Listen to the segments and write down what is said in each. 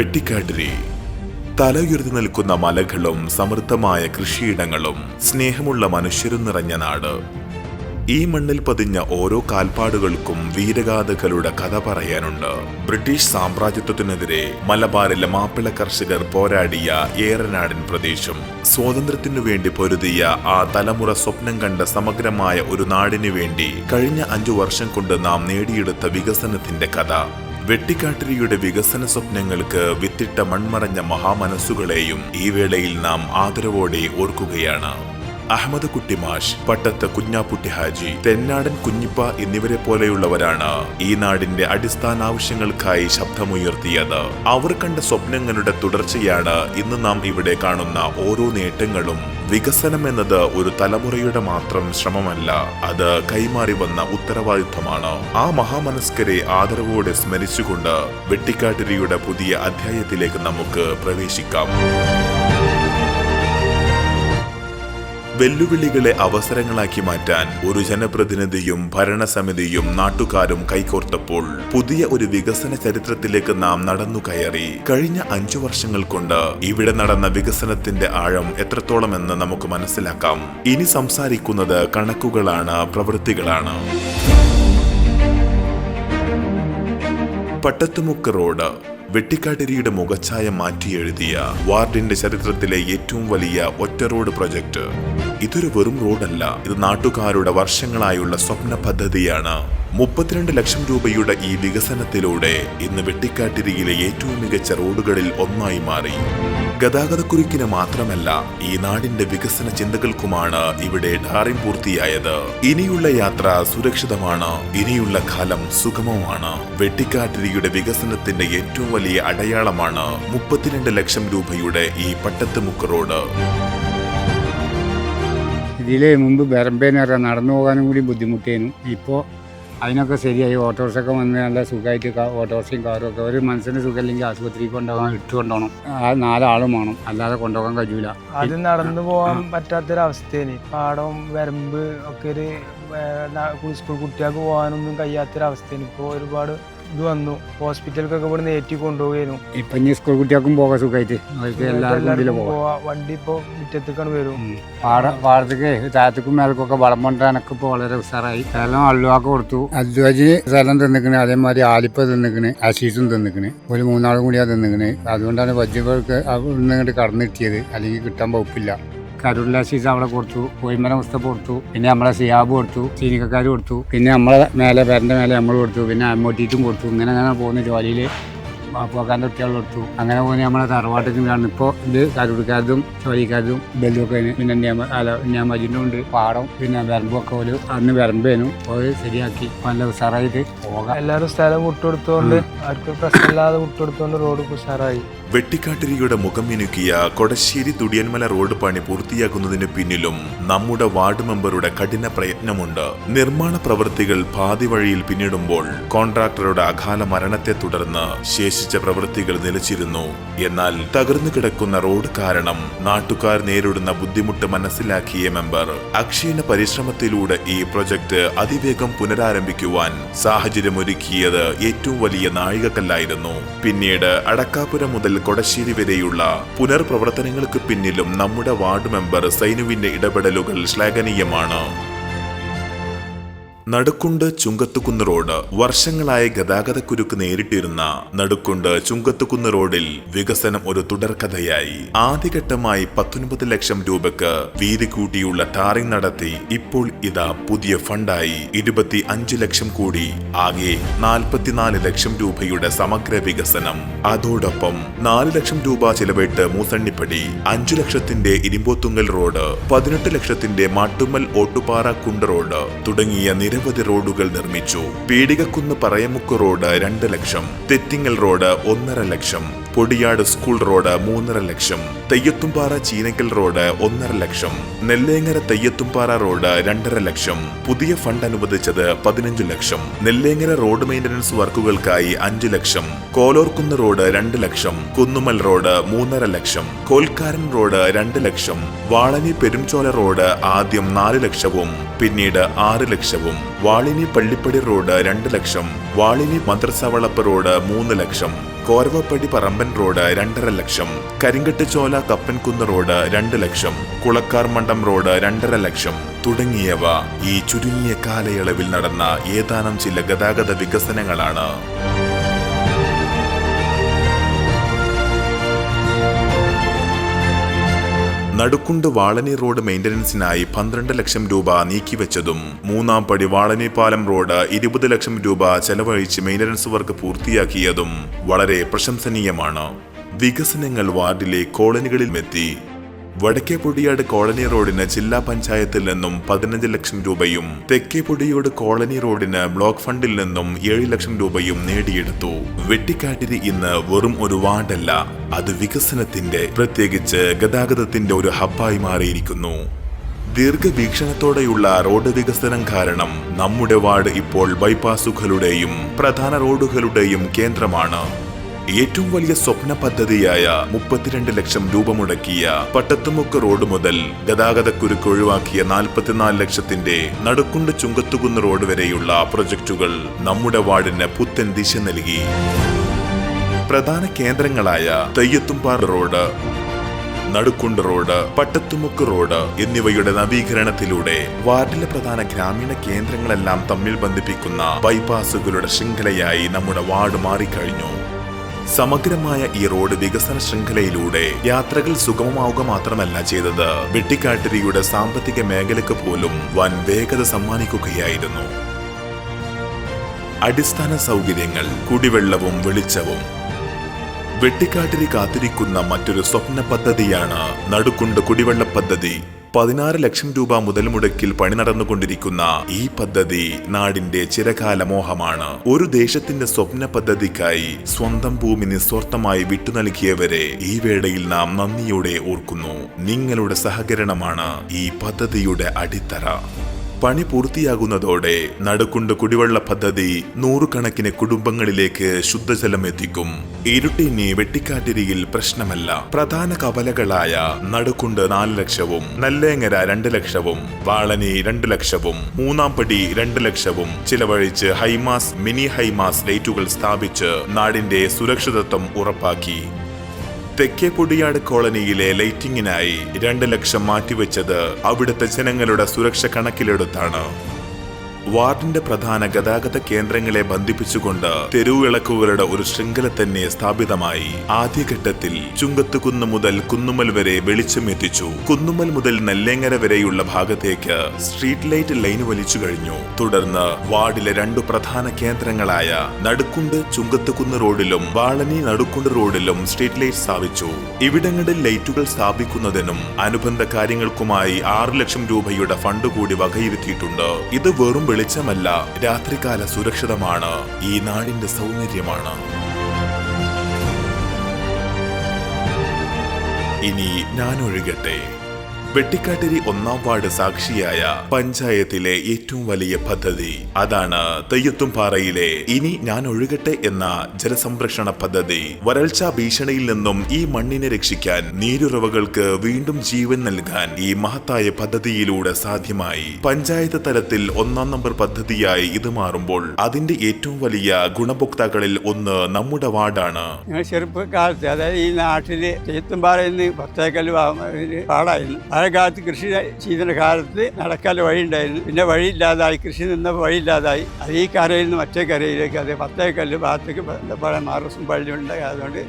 വെട്ടിക്കാട്ടിരി തലയുയർത്തി നിൽക്കുന്ന മലകളും സമൃദ്ധമായ കൃഷിയിടങ്ങളും സ്നേഹമുള്ള മനുഷ്യരും നിറഞ്ഞ നാട്. ഈ മണ്ണിൽ പതിഞ്ഞ ഓരോ കാൽപ്പാടുകൾക്കും വീരഗാഥകളുടെ കഥ പറയാനുണ്ട്. ബ്രിട്ടീഷ് സാമ്രാജ്യത്വത്തിനെതിരെ മലബാറിലെ മാപ്പിള കർഷകർ പോരാടിയ ഏറനാടൻ പ്രദേശം. സ്വാതന്ത്ര്യത്തിനു വേണ്ടി പൊരുതിയ ആ തലമുറ സ്വപ്നം കണ്ട സമഗ്രമായ ഒരു നാടിനു വേണ്ടി കഴിഞ്ഞ അഞ്ചു വർഷം കൊണ്ട് നാം നേടിയെടുത്ത വികസനത്തിന്റെ കഥ. വെട്ടിക്കാട്ടിരിയുടെ വികസന സ്വപ്നങ്ങൾക്ക് വിത്തിട്ട മൺമറഞ്ഞ മഹാമനസ്സുകളെയും ഈ വേളയിൽ നാം ആദരവോടെ ഓർക്കുകയാണ്. അഹമ്മദ് കുട്ടിമാഷ് പട്ടത്ത് കുഞ്ഞാപ്പുട്ടി ഹാജി തെന്നാടൻ കുഞ്ഞിപ്പ എന്നിവരെ പോലെയുള്ളവരാണ് ഈ നാടിന്റെ അടിസ്ഥാന ആവശ്യങ്ങൾക്കായി ശബ്ദമുയർത്തിയത്. അവർ കണ്ട സ്വപ്നങ്ങളുടെ തുടർച്ചയാണ് ഇന്ന് നാം ഇവിടെ കാണുന്ന ഓരോ നേട്ടങ്ങളും വികസനം എന്നത് ഒരു തലമുറയുടെ മാത്രം ശ്രമമല്ല അത് കൈമാറി വന്ന ഉത്തരവാദിത്തമാണ് ആ മഹാമനസ്കരെ ആദരവോടെ സ്മരിച്ചുകൊണ്ട് വെട്ടിക്കാട്ടിരിയുടെ പുതിയ അധ്യായത്തിലേക്ക് നമുക്ക് പ്രവേശിക്കാം. വെല്ലുവിളികളെ അവസരങ്ങളാക്കി മാറ്റാൻ ഒരു ജനപ്രതിനിധിയും ഭരണസമിതിയും നാട്ടുകാരും കൈകോർത്തപ്പോൾ പുതിയ ഒരു വികസന ചരിത്രത്തിലേക്ക് നാം നടന്നു കയറി. കഴിഞ്ഞ അഞ്ചു വർഷങ്ങൾ കൊണ്ട് ഇവിടെ നടന്ന വികസനത്തിന്റെ ആഴം എത്രത്തോളമെന്ന് നമുക്ക് മനസ്സിലാക്കാം. ഇനി സംസാരിക്കുന്നത് കണക്കുകളാണ് പ്രവൃത്തികളാണ്. പട്ടത്തുമുക്ക് റോഡ് വെട്ടിക്കാട്ടിരിയുടെ മുഖച്ഛായ മാറ്റി എഴുതിയ വാർഡിന്റെ ചരിത്രത്തിലെ ഏറ്റവും വലിയ ഒറ്റ റോഡ് പ്രൊജക്ട്. ഇതൊരു വെറും റോഡല്ല ഇത് നാട്ടുകാരുടെ വർഷങ്ങളായുള്ള സ്വപ്ന പദ്ധതിയാണ്. മുപ്പത്തിരണ്ട് ലക്ഷം രൂപയുടെ ഈ വികസനത്തിലൂടെ ഇന്ന് വെട്ടിക്കാട്ടിരിയിലെ ഏറ്റവും മികച്ച റോഡുകളിൽ ഒന്നായി മാറി. ഗതാഗതക്കുരുക്കിന് മാത്രമല്ല ഈ നാടിന്റെ വികസന ചിന്തകൾക്കുമാണ് ഇവിടെ ഡാറിം പൂർത്തിയായത്. ഇനിയുള്ള യാത്ര സുരക്ഷിതമാണ് ഇനിയുള്ള കാലം സുഗമമാണ് വെട്ടിക്കാട്ടിരിയുടെ വികസനത്തിന്റെ ഏറ്റവും വലിയ അടയാളമാണ് മുപ്പത്തിരണ്ട് ലക്ഷം രൂപയുടെ ഈ പട്ടത്തുമുക്ക് റോഡ്. ഇതിലെ മുമ്പ് ബെറമ്പേന്ന് നടന്നു പോകാനും കൂടി ബുദ്ധിമുട്ടേനും ഇപ്പോൾ അതിനൊക്കെ ശരിയായി. ഓട്ടോറിക്ഷയൊക്കെ വന്ന് നല്ല സുഖമായിട്ട് ഓട്ടോറിക്ഷയും കാറും ഒക്കെ ഒരു മനസ്സിന് സുഖമില്ലെങ്കിൽ ആശുപത്രിക്ക് കൊണ്ടുപോകാൻ ഇട്ട് കൊണ്ടുപോകണം. ആ നാലാളും വേണം. അല്ലാതെ കൊണ്ടുപോകാൻ കഴിയൂല. അത് നടന്നു പോകാൻ പറ്റാത്തൊരവസ്ഥയാണ്. പാടം വരമ്പ് ഒക്കെ ഒരു സ്കൂൾ കുട്ടികൾക്ക് പോകാനൊന്നും കഴിയാത്തൊരവസ്ഥയാണ്. ഇപ്പോൾ ഒരുപാട് ഇത് വന്നു. ഹോസ്പിറ്റലിലേക്കൊക്കെ ഇവിടെ ഏറ്റി കൊണ്ടുപോകുന്നു ഇപ്പൊ ഇനി സ്കൂൾ കുട്ടികൾക്കും പോകാൻ സുഖമായിട്ട്. അവർക്ക് എല്ലാവർക്കും പോവാ. വണ്ടി ഇപ്പൊ മുറ്റത്തേക്കാണ് വരും. പാട പാടത്തേക്ക് താഴത്തേക്കും മേലക്കൊക്കെ വളം കൊണ്ട് എനക്ക് ഇപ്പൊ വളരെ ഉഷാറായി. സ്ഥലം അള്ളുവാക്ക് കൊടുത്തു. അല്ലുവാജി സ്ഥലം തിന്നിക്കണ്. അതേമാതിരി ആലിപ്പ തിന്നിക്കണ്. അശീസും തിന്നിക്കണ്. ഒരു മൂന്നാളും കൂടിയാ തിന്നിക്കണ്. അതുകൊണ്ടാണ് വജ്ജുകൾക്ക് അവിടെ ഇങ്ങോട്ട് കടന്നു കിട്ടിയത്. അല്ലെങ്കിൽ കിട്ടാൻ വകുപ്പില്ല. കരുള്ള അശീസ് അവിടെ കൊടുത്തു കോയിമര മുസ്തഫ കൊടുത്തു പിന്നെ നമ്മളെ സിയാബ് കൊടുത്തു ചീനിക്കക്കാർ കൊടുത്തു പിന്നെ നമ്മളെ മേലെ പേരന്റെ മേലെ നമ്മൾ കൊടുത്തു പിന്നെ അമ്മോട്ടിയിട്ടും കൊടുത്തു ഇങ്ങനെ അങ്ങനെ പോകുന്ന ജോലിയിൽ പോക്കാന്റെ കുട്ടികൾ കൊടുത്തു. അങ്ങനെ പോകുന്ന നമ്മളെ തറവാട്ടിലാണ് ഇപ്പോൾ ഇത് കരുടിക്കാരതും ചോലിക്കാരതും ബെല്ലൊക്കെ പിന്നെ ഞാമജിന്റെ ഉണ്ട്. പാടം പിന്നെ വരമ്പൊക്കെ ഒരു അന്ന് വരമ്പേനു പോയി ശരിയാക്കി. നല്ല ഉഷാറായിട്ട് പോകാം. എല്ലാവരും സ്ഥലം വിട്ടുകൊടുത്തോണ്ട് അവർക്ക് പ്രശ്നമില്ലാതെ വിട്ടുകൊടുത്തോണ്ട് റോഡ് ഉഷാറായി. വെട്ടിക്കാട്ടിരിയുടെ മുഖം മിനുക്കിയ കൊടശ്ശേരി തുടിയന്മല റോഡ് പണി പൂർത്തിയാക്കുന്നതിന് പിന്നിലും നമ്മുടെ വാർഡ് മെമ്പറുടെ കഠിന പ്രയത്നമുണ്ട്. നിർമ്മാണ പ്രവൃത്തികൾ പാതി വഴിയിൽ പിന്നിടുമ്പോൾ കോൺട്രാക്ടറുടെ അകാല മരണത്തെ തുടർന്ന് ശേഷിച്ച പ്രവൃത്തികൾ നിലച്ചിരുന്നു. എന്നാൽ തകർന്നു കിടക്കുന്ന റോഡ് കാരണം നാട്ടുകാർ നേരിടുന്ന ബുദ്ധിമുട്ട് മനസ്സിലാക്കിയ മെമ്പർ അക്ഷീണ പരിശ്രമത്തിലൂടെ ഈ പ്രൊജക്ട് അതിവേഗം പുനരാരംഭിക്കുവാൻ സാഹചര്യമൊരുക്കിയത് ഏറ്റവും വലിയ നാഴികക്കല്ലായിരുന്നു. പിന്നീട് അടക്കാപുരം മുതൽ കൊടശ്ശേരി വരെയുള്ള പുനർപ്രവർത്തനങ്ങൾക്ക് പിന്നിലും നമ്മുടെ വാർഡ് മെമ്പർ സൈനുവിന്റെ ഇടപെടലുകൾ ശ്ലാഘനീയമാണ്. നടുക്കുണ്ട് ചുങ്കത്തുകുന്ന് റോഡ്. വർഷങ്ങളായി ഗതാഗതക്കുരുക്ക് നേരിട്ടിരുന്ന നടുക്കുണ്ട് ചുങ്കത്തുകുന്ന് റോഡിൽ വികസനം ഒരു തുടർക്കഥയായി. ആദ്യഘട്ടമായി പത്തൊൻപത് ലക്ഷം രൂപക്ക് വീതി കൂട്ടിയുള്ള ടാറിംഗ് നടത്തി ഇപ്പോൾ ഇതാ പുതിയ ഫണ്ടായി. ഇരുപത്തി അഞ്ച് ലക്ഷം കൂടി ആകെ നാൽപ്പത്തിനാല് ലക്ഷം രൂപയുടെ സമഗ്ര വികസനം. അതോടൊപ്പം നാല് ലക്ഷം രൂപ ചിലവിട്ട് മൂസണ്ണിപ്പടി അഞ്ചു ലക്ഷത്തിന്റെ ഇരുമ്പോത്തുങ്കൽ റോഡ് പതിനെട്ട് ലക്ഷത്തിന്റെ മാട്ടുമ്മൽ ഓട്ടുപാറ കുണ്ട് റോഡ് തുടങ്ങിയ നിരവധി റോഡുകൾ നിർമ്മിച്ചു. പീടികക്കുന്ന് പറയമുക്ക് റോഡ് രണ്ട് ലക്ഷം തെറ്റിങ്ങൽ റോഡ് ഒന്നര ലക്ഷം പൊടിയാട് സ്കൂൾ റോഡ് മൂന്നര ലക്ഷം തെയ്യത്തുംപാറ ചീനക്കൽ റോഡ് ഒന്നര ലക്ഷം നെല്ലേങ്ങര തെയ്യത്തുംപാറ റോഡ് രണ്ടര ലക്ഷം പുതിയ ഫണ്ട് അനുവദിച്ചത് പതിനഞ്ചു ലക്ഷം നെല്ലേങ്ങര റോഡ് മെയിന്റനൻസ് വർക്കുകൾക്കായി അഞ്ചു ലക്ഷം കോലോർക്കുന്ന് റോഡ് രണ്ട് ലക്ഷം കുന്നുമൽ റോഡ് മൂന്നര ലക്ഷം കോൽക്കാരൻ റോഡ് രണ്ട് ലക്ഷം വാളനി പെരുംചോല റോഡ് ആദ്യം നാല് ലക്ഷവും പിന്നീട് ആറ് ലക്ഷവും. വാളിനി പള്ളിപ്പടി റോഡ് രണ്ട് ലക്ഷം വാളിനി മന്ത്രസവളപ്പ് റോഡ് മൂന്ന് ലക്ഷം കോരവപ്പടി പറമ്പൻ റോഡ് രണ്ടര ലക്ഷം കരിങ്കട്ടിച്ചോല കപ്പൻകുന്ന് റോഡ് രണ്ട് ലക്ഷം കുളക്കാർ മണ്ഡം റോഡ് രണ്ടര ലക്ഷം തുടങ്ങിയവ ഈ ചുരുങ്ങിയ കാലയളവിൽ നടന്ന ഏതാനും ചില ഗതാഗത വികസനങ്ങളാണ്. നടുക്കുണ്ട് വാളനി റോഡ് മെയിന്റനൻസിനായി പന്ത്രണ്ട് ലക്ഷം രൂപ നീക്കിവെച്ചതും മൂന്നാം പടി വാളനി പാലം റോഡ് ഇരുപത് ലക്ഷം രൂപ ചെലവഴിച്ച് മെയിന്റനൻസ് വർക്ക് പൂർത്തിയാക്കിയതും വളരെ പ്രശംസനീയമാണ്. വികസനങ്ങൾ വാർഡിലെ കോളനികളിൽ എത്തി വടക്കേ പൊടിയാട് കോളനി റോഡിന് ജില്ലാ പഞ്ചായത്തിൽ നിന്നും പതിനഞ്ച് ലക്ഷം രൂപയും തെക്കേ പൊടിയോട് കോളനി റോഡിന് ബ്ലോക്ക് ഫണ്ടിൽ നിന്നും ഏഴ് ലക്ഷം രൂപയും നേടിയെടുത്തു. വെട്ടിക്കാട്ടിരി ഇന്ന് വെറും ഒരു വാർഡല്ല അത് വികസനത്തിന്റെ പ്രത്യേകിച്ച് ഗതാഗതത്തിന്റെ ഒരു ഹബ്ബായി മാറിയിരിക്കുന്നു. ദീർഘവീക്ഷണത്തോടെയുള്ള റോഡ് വികസനം കാരണം നമ്മുടെ വാർഡ് ഇപ്പോൾ ബൈപ്പാസുകളുടെയും പ്രധാന റോഡുകളുടെയും കേന്ദ്രമാണ്. ഏറ്റവും വലിയ സ്വപ്ന പദ്ധതിയായ മുപ്പത്തിരണ്ട് ലക്ഷം രൂപ മുടക്കിയ പട്ടത്തുമുക്ക് റോഡ് മുതൽ ഗതാഗതക്കുരുക്ക് ഒഴിവാക്കിയ നാൽപ്പത്തിനാല് ലക്ഷത്തിന്റെ നടുക്കുണ്ട് ചുങ്കത്തുകുന്ന് റോഡ് വരെയുള്ള പ്രൊജക്ടുകൾ നമ്മുടെ വാർഡിന് പുത്തൻ ദിശ നൽകി. പ്രധാന കേന്ദ്രങ്ങളായ Theyyathumpara road Nadukkundu road Pattathumukku road എന്നിവയുടെ നവീകരണത്തിലൂടെ വാർഡിലെ പ്രധാന ഗ്രാമീണ കേന്ദ്രങ്ങളെല്ലാം തമ്മിൽ ബന്ധിപ്പിക്കുന്ന ബൈപ്പാസുകളുടെ ശൃംഖലയായി നമ്മുടെ വാർഡ് മാറിക്കഴിഞ്ഞു. സമഗ്രമായ ഈ റോഡ് വികസന ശൃംഖലയിലൂടെ യാത്രകൾ സുഗമമാവുക മാത്രമല്ല ചെയ്തത്. വെട്ടിക്കാട്ടിരിയുടെ സാമ്പത്തിക മേഖലയ്ക്ക് പോലും വൻ വേഗത സമ്മാനിക്കുകയായിരുന്നു. അടിസ്ഥാന സൗകര്യങ്ങൾ കുടിവെള്ളവും വെളിച്ചവും. വെട്ടിക്കാട്ടിരി കാത്തിരിക്കുന്ന മറ്റൊരു സ്വപ്ന പദ്ധതിയാണ് നടുക്കുണ്ട് കുടിവെള്ള പദ്ധതി. പതിനാറ് ലക്ഷം രൂപ മുതൽ മുടക്കിൽ പണി നടന്നുകൊണ്ടിരിക്കുന്ന ഈ പദ്ധതി നാടിന്റെ ചിരകാല മോഹമാണ്. ഒരു ദേശത്തിന്റെ സ്വപ്ന പദ്ധതിക്കായി സ്വന്തം ഭൂമി നിസ്വാർത്ഥമായി വിട്ടു നൽകിയവരെ ഈ വേളയിൽ നാം നന്ദിയോടെ ഓർക്കുന്നു. നിങ്ങളുടെ സഹകരണമാണ് ഈ പദ്ധതിയുടെ അടിത്തറ. പണി പൂർത്തിയാകുന്നതോടെ നടുക്കുണ്ട് കുടിവെള്ള പദ്ധതി നൂറുകണക്കിന് കുടുംബങ്ങളിലേക്ക് ശുദ്ധജലം എത്തിക്കും. ഇരുട്ടിനി വെട്ടിക്കാട്ടിരിയിൽ പ്രശ്നമല്ല. പ്രധാന കവലകളായ നടുക്കുണ്ട് നാല് ലക്ഷവും നല്ലേങ്ങര രണ്ട് ലക്ഷവും വാളനി രണ്ട് ലക്ഷവും മൂന്നാം പടി രണ്ട് ലക്ഷവും ചിലവഴിച്ച് ഹൈമാസ് മിനി ഹൈമാസ് ലൈറ്റുകൾ സ്ഥാപിച്ച് നാടിന്റെ സുരക്ഷിതത്വം ഉറപ്പാക്കി. തെക്കേ പൊടിയാട് കോളനിയിലെ ലൈറ്റിംഗിനായി രണ്ട് ലക്ഷം മാറ്റിവെച്ചത് അവിടുത്തെ ജനങ്ങളുടെ സുരക്ഷ കണക്കിലെടുത്താണ്. വാർഡിന്റെ പ്രധാന ഗതാഗത കേന്ദ്രങ്ങളെ ബന്ധിപ്പിച്ചുകൊണ്ട് തെരുവിളക്കുകളുടെ ഒരു ശൃംഖല തന്നെ സ്ഥാപിതമായി. ആദ്യഘട്ടത്തിൽ ചുങ്കത്തുകുന്ന് മുതൽ കുന്നുമൽ വരെ വെളിച്ചം എത്തിച്ചു. കുന്നുമൽ മുതൽ നെല്ലേങ്ങര വരെയുള്ള ഭാഗത്തേക്ക് സ്ട്രീറ്റ് ലൈറ്റ് ലൈൻ വലിച്ചു കഴിഞ്ഞു. തുടർന്ന് വാർഡിലെ രണ്ടു പ്രധാന കേന്ദ്രങ്ങളായ നടുക്കുണ്ട് ചുങ്കത്തുകുന്ന് റോഡിലും വാളനി നടുക്കുണ്ട് റോഡിലും സ്ട്രീറ്റ് ലൈറ്റ് സ്ഥാപിച്ചു. ഇവിടങ്ങളിൽ ലൈറ്റുകൾ സ്ഥാപിക്കുന്നതിനും അനുബന്ധ കാര്യങ്ങൾക്കുമായി ആറ് ലക്ഷം രൂപയുടെ ഫണ്ട് കൂടി വകയിരുത്തിയിട്ടുണ്ട്. ഇത് വെറും വെളിച്ചമല്ല രാത്രികാല സുരക്ഷിതമാണ് ഈ നാടിന്റെ സൗന്ദര്യമാണ്. ഇനി ഞാൻ ഒഴുകട്ടെ വെട്ടിക്കാട്ടിരി ഒന്നാം വാർഡ് സാക്ഷിയായ പഞ്ചായത്തിലെ ഏറ്റവും വലിയ പദ്ധതി. അതാണ് തെയ്യത്തും പാറയിലെ ഇനി ഞാൻ ഒഴുകട്ടെ എന്ന ജലസംരക്ഷണ പദ്ധതി. വരൾച്ച ഭീഷണിയിൽ നിന്നും ഈ മണ്ണിനെ രക്ഷിക്കാൻ നീരുറവകൾക്ക് വീണ്ടും ജീവൻ നൽകാൻ ഈ മഹത്തായ പദ്ധതിയിലൂടെ സാധ്യമായി. പഞ്ചായത്ത് തലത്തിൽ ഒന്നാം നമ്പർ പദ്ധതിയായി ഇത് മാറുമ്പോൾ അതിന്റെ ഏറ്റവും വലിയ ഗുണഭോക്താക്കളിൽ ഒന്ന് നമ്മുടെ വാർഡാണ്. ചെറുപ്പക്കാലത്ത് അതായത് ഈ നാട്ടിലെ തെയ്യത്തും പാറയിൽ നിന്ന് പത്തേക്കൽ പാടായിരുന്നു. ആ കാലത്ത് കൃഷി ചെയ്തിന്റെ കാലത്ത് നടക്കാൻ വഴിയുണ്ടായിരുന്നു. പിന്നെ വഴിയില്ലാതായി കൃഷി നിന്ന വഴിയില്ലാതായി. അത് ഈ കരയിൽ നിന്ന് മറ്റേ കരയിലേക്ക് അത് പത്തേക്കല്ല് ഭാഗത്തേക്ക് ബന്ധപ്പെടാൻ മാറസും പള്ളി ഉണ്ടായി. അതുകൊണ്ട്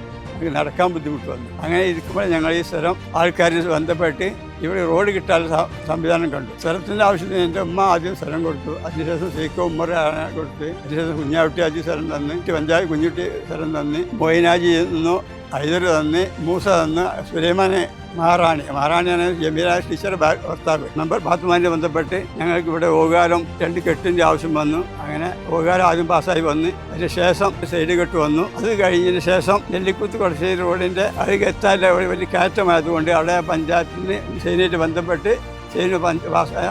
നടക്കാൻ ബുദ്ധിമുട്ട് വന്നു. അങ്ങനെ ഇരിക്കുമ്പോൾ ഞങ്ങൾ ഈ സ്ഥലം ആൾക്കാരിൽ ബന്ധപ്പെട്ട് ഇവിടെ റോഡ് കിട്ടാനുള്ള സംവിധാനം കണ്ടു. സ്ഥലത്തിന്റെ ആവശ്യത്തിന് എന്റെ ഉമ്മ ആദ്യം സ്ഥലം കൊടുത്തു. അതിനുശേഷം സേക്കോ ഉമ്മറ കൊടുത്ത് അതിനുശേഷം കുഞ്ഞാവട്ടി ആജി സ്ഥലം തന്ന് പഞ്ചായത്ത് കുഞ്ഞുട്ടി സ്ഥലം തന്ന് മൊയിനാജി നിന്നു ഹൈദർ തന്ന് മൂസ തന്ന് സുലൈമാനെ മഹാറാണി. മഹാറാണിയാണ് ജമീല ടീച്ചർ ഭർത്താവ്. നമ്പർ ബാത്തുമാനെ ബന്ധപ്പെട്ട് ഞങ്ങൾക്ക് ഇവിടെ ഓകാലം രണ്ട് കെട്ടിന്റെ ആവശ്യം വന്നു. അങ്ങനെ ഓകാലം ആദ്യം പാസ്സായി വന്ന് അതിന് ശേഷം സൈഡ് കെട്ട് വന്നു. അത് കഴിഞ്ഞതിന് ശേഷം നെല്ലിക്കുത്ത് കൊടശ്ശേരി റോഡിന്റെ അഴുക എത്താൻ വലിയ കയറ്റമായതുകൊണ്ട് അവിടെ പഞ്ചായത്തിന് സൈനായിട്ട് ബന്ധപ്പെട്ട് ചെയ്തു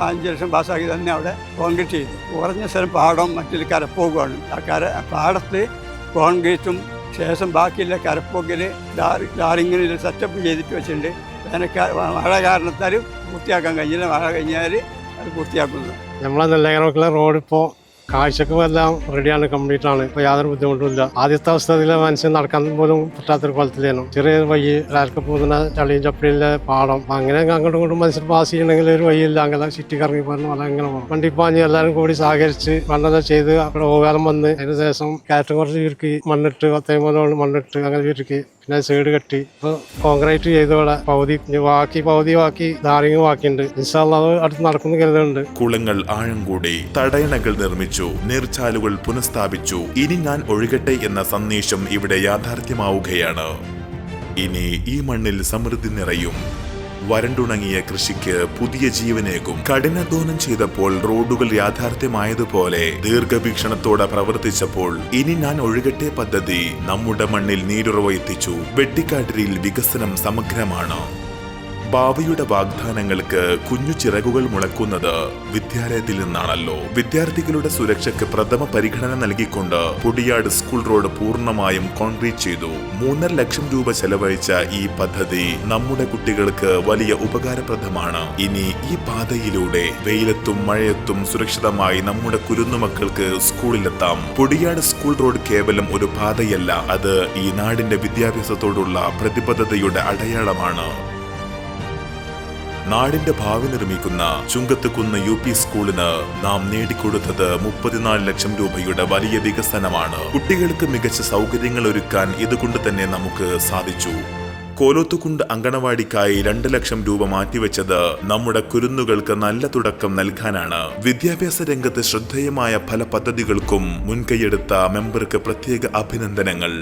അഞ്ച് ലക്ഷം പാസ്സാക്കി തന്നെ അവിടെ കോൺക്രീറ്റ് ചെയ്തു. കുറഞ്ഞ സ്ഥലം പാടം മറ്റൊരു കരപ്പോകുമാണ് ആ കര പാടത്ത് കോൺക്രീറ്റും ശേഷം ബാക്കിയുള്ള കരപ്പൊക്കിൽ ലാറി ലാറിങ്ങിന് സെറ്റപ്പ് ചെയ്തിട്ട് വെച്ചിട്ടുണ്ട്. വേനൽക്കാല മഴ കാരണത്താൽ പൂർത്തിയാക്കാൻ കഴിഞ്ഞില്ല. മഴ കഴിഞ്ഞാൽ അത് പൂർത്തിയാക്കുന്നത് നമ്മളെ നെല്ലകരമൊക്കെ റോഡ് ഇപ്പോൾ കാഴ്ചക്കും എല്ലാം റെഡിയാണ് കംപ്ലീറ്റ് ആണ്. ഇപ്പോൾ യാതൊരു ബുദ്ധിമുട്ടുമില്ല. ആദ്യത്തെ അവസ്ഥയിൽ മനുഷ്യൻ നടക്കാൻ പോലും പറ്റാത്തൊരു കുളത്തിലേനും ചെറിയ വഴി ഒരാൾക്ക് പോകുന്ന ചളിയും ചപ്പിലെ പാടം. അങ്ങനെ അങ്ങോട്ടും ഇങ്ങോട്ടും മനുഷ്യർ പാസ് ചെയ്യണമെങ്കിൽ ഒരു വഴിയില്ല. അങ്ങനെ ചുറ്റി കറങ്ങി പറഞ്ഞു വളരെ അങ്ങനെ പോകും വണ്ടി പാഞ്ഞ് എല്ലാവരും കൂടി സഹകരിച്ച് മണ്ണെല്ലാം ചെയ്ത് അവിടെ ഓകാലം വന്ന് അതിന് ശേഷം കുറച്ച് ചുരുക്കി മണ്ണിട്ട് പത്തേമൂന്നോളം മണ്ണിട്ട് അങ്ങനെ ചുരുക്കി പിന്നെ സൈഡ് കെട്ടി. ഇപ്പോൾ കോൺക്രീറ്റ് ചെയ്തോടെ പകുതി ബാക്കി പകുതി ബാക്കി ധാരിങ് ബാക്കിയുണ്ട്. അത് അടുത്ത് നടക്കുന്നു കരുതുന്നുണ്ട്. കുളങ്ങൾ ആഴം കൂടി തടയണകൾ നിർമ്മിച്ചു നീർച്ചാലുകൾ പുനഃസ്ഥാപിച്ചു. ഇനി ഞാൻ ഒഴുകട്ടെ എന്ന സന്ദേശം ഇവിടെ യാഥാർത്ഥ്യമാവുകയാണ്. ഇനി ഈ മണ്ണിൽ സമൃദ്ധി നിറയും. വരണ്ടുണങ്ങിയ കൃഷിക്ക് പുതിയ ജീവനേകും. കഠിനാധ്വാനം ചെയ്തപ്പോൾ റോഡുകൾ യാഥാർത്ഥ്യമായതുപോലെ ദീർഘവീക്ഷണത്തോടെ പ്രവർത്തിച്ചപ്പോൾ ഇനി ഞാൻ ഒഴുകട്ടെ പദ്ധതി നമ്മുടെ മണ്ണിൽ നീരുറവ എത്തിച്ചു വെട്ടിക്കാട്ടിരിയിൽ വികസനം സമഗ്രമാണ്. ഭാവിയുടെ വാഗ്ദാനങ്ങൾക്ക് കുഞ്ഞു ചിറകുകൾ മുളക്കുന്നത് വിദ്യാലയത്തിൽ നിന്നാണല്ലോ. വിദ്യാർത്ഥികളുടെ സുരക്ഷയ്ക്ക് പ്രഥമ പരിഗണന നൽകിക്കൊണ്ട് പൊടിയാട് സ്കൂൾ റോഡ് പൂർണമായും കോൺക്രീറ്റ് ചെയ്തു. മൂന്നര ലക്ഷം രൂപ ചെലവഴിച്ച ഈ പദ്ധതി നമ്മുടെ കുട്ടികൾക്ക് വലിയ ഉപകാരപ്രദമാണ്. ഇനി ഈ പാതയിലൂടെ വെയിലത്തും മഴയത്തും സുരക്ഷിതമായി നമ്മുടെ കുരുന്നുമക്കൾക്ക് സ്കൂളിലെത്താം. പൊടിയാട് സ്കൂൾ റോഡ് കേവലം ഒരു പാതയല്ല അത് ഈ നാടിന്റെ വിദ്യാഭ്യാസത്തോടുള്ള പ്രതിബദ്ധതയുടെ അടയാളമാണ്. നാടിന്റെ ഭാവി നിർമ്മിക്കുന്ന ചുങ്കത്തുകുന്ന് യു പി സ്കൂളിന് നാം നേടിക്കൊടുത്തത് മുപ്പത്തിനാല് ലക്ഷം രൂപയുടെ വലിയ വികസനമാണ്. കുട്ടികൾക്ക് മികച്ച സൗകര്യങ്ങൾ ഒരുക്കാൻ ഇതുകൊണ്ട് തന്നെ നമുക്ക് സാധിച്ചു. കോലോത്തുകുണ്ട് അങ്കണവാടിക്കായി രണ്ട് ലക്ഷം രൂപ മാറ്റിവെച്ചത് നമ്മുടെ കുരുന്നുകൾക്ക് നല്ല തുടക്കം നൽകാനാണ്. വിദ്യാഭ്യാസ രംഗത്ത് ശ്രദ്ധേയമായ പല പദ്ധതികൾക്കും മുൻകൈയെടുത്ത മെമ്പർക്ക് പ്രത്യേക അഭിനന്ദനങ്ങൾ.